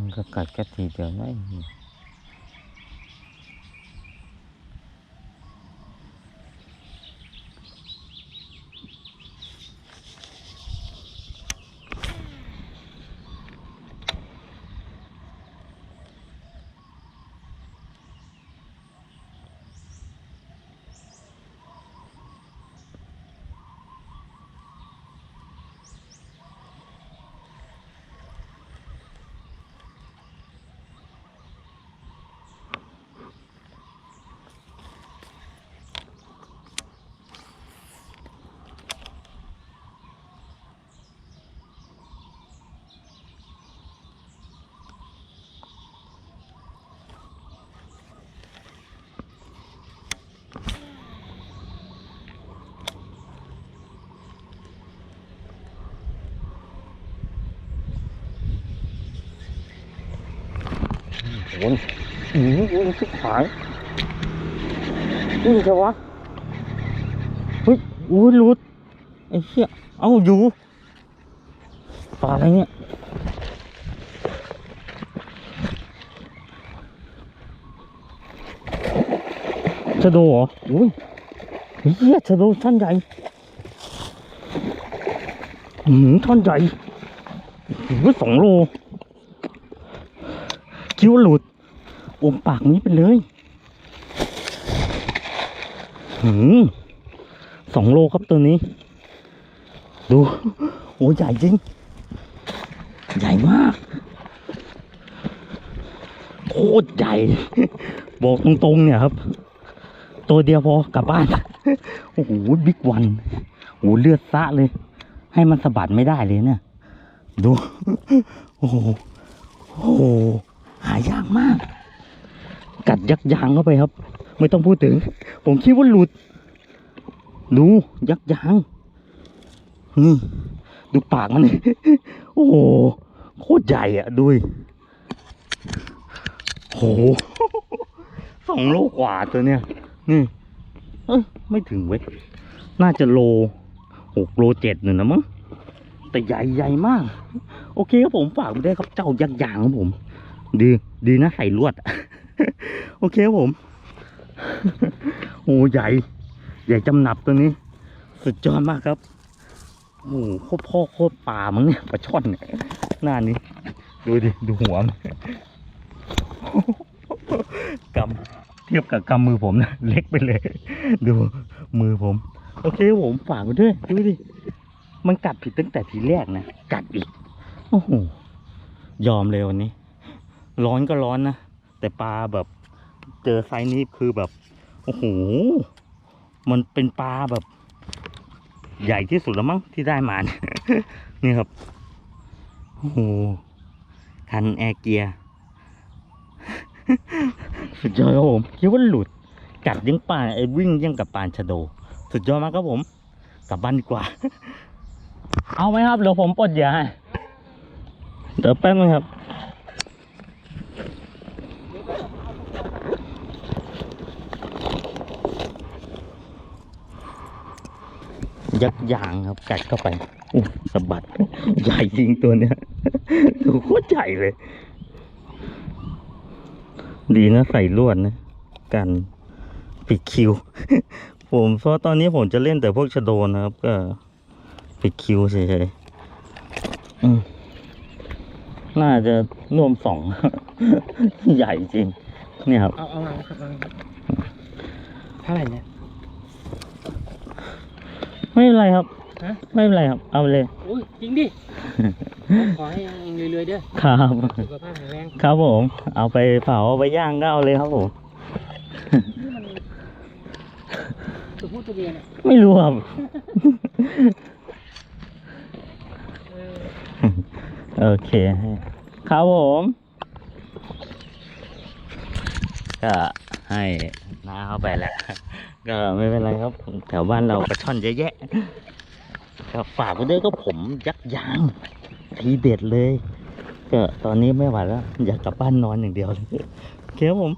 มันก็กัดแค่ทีเดียวไม่ มีโอ้ยอืมโอ้ยชิบหายนี่ใช่วะเฮ้ยโอ้ยหลุดไอ้เหี้ยเอาอยู่ปลาอะไรเนี่ยชะโดเหรอโอ้ยไอ้เหี้ยชะโดท่อนใหญ่หืมท่อนใหญ่โอ้ยสองโล คิ้วหลุดอมปากนี้ไปเลยหืมสองโลครับตัวนี้ ดูโอ้ใหญ่จริง ใหญ่มากโคตรใหญ่ บอกตรงๆเนี่ยครับ ตัวเดียวพอกลับบ้าน โอ้โหบิ๊กวันโอ้โหเลือดซะเลย ให้มันสะบัดไม่ได้เลยเนี่ย ดู โอ้โหโอ้โห หายากมาก กัดยักยางเข้าไปครับ ไม่ต้องพูดถึง ผมคิดว่าหลุด ดูยักยางนี่ดูปากมัน โอ้โห โคตรใหญ่อะดูโหสองโลกว่าตัวเนี้ยนี่เอ้ยไม่ถึงเว้ยน่าจะโลหกโลเจ็ดหนึ่งนะมั้งแต่ใหญ่ใหญ่มาก โอเคครับผมฝากไปได้วยครับเจ้ายักษ์ยางครับผม ดีดีนะใส่ลวด โอเคผม โอ้ใหญ่ ใหญ่จำหนับตัวนี้ สุดยอดมากครับโอ้โหคตรพ่อโคตรป่ามั้งเนี่ยปลาช่อนเนี่ยหน้านี้ ดูดิ ดูหัวมันกำเทียบกับกำมือผมนะ เล็กไปเลย ดูมือผม โอเคผมฝากไปด้วย ดูดิ มันกัดผิดตั้งแต่ทีแรกนะ กัดอีก โอ้โห ยอมเลยวันนี้ ร้อนก็ร้อนนะ แต่ปลาแบบเจอไซส์นี้คือแบบ โอ้โห มันเป็นปลาแบบ ใหญ่ที่สุดแล้วมั้งที่ได้มาเนี่ยนี่ครับ โอ้โห คันแอร์เกียร์สุดยอดครับผมคิดว่าหลุด กัดยังป่าไอ้วิ่งยังกับปานชะโด สุดยอดมากครับผม กลับบ้านดีกว่า เอาไหมครับเดี๋ยวผมปลดเหยาให้เดี๋ยวแป๊บนึงครับ ยักษ์ยางครับกัดเข้าไปอู้สะบัดใหญ่จริงตัวเนี้ยดูโคตรใหญ่เลย ดีนะใส่ลวดนะ กันปิดคิว ผมเพราะตอนนี้ผมจะเล่นแต่พวกชะโดนะครับ ก็ปิดคิวเฉยๆน่าจะร่วมสอง ใหญ่จริง เนี่ยครับ เอาเอาเอาครับเท่าไหร่เนี่ย ไม่เป็นไรครับ ฮะไม่เป็นไรครับ เอาเลยโอ้ยจริงดิ ขอให้ยังเรื่อยๆเด้อครับ สุขภาพแข็งแรง ครับผม เอาไปเผาเอาไปย่างก็เอาเลยครับผม นี่มันตัวผู้ตัวเมียเนี่ยไม่รู้ครับ เออโอเค ครับผมก็ให้น้าเข้าไปแหละ ก็ไม่เป็นไรครับแถวบ้านเราปลาช่อนเยอะแยะก็ฝากไปด้วยก็ผมยักษ์ยางทีเด็ดเลย ก็ตอนนี้ไม่ไหวแล้ว อยากกลับบ้านนอนอย่างเดียวเลยโอเคครับผม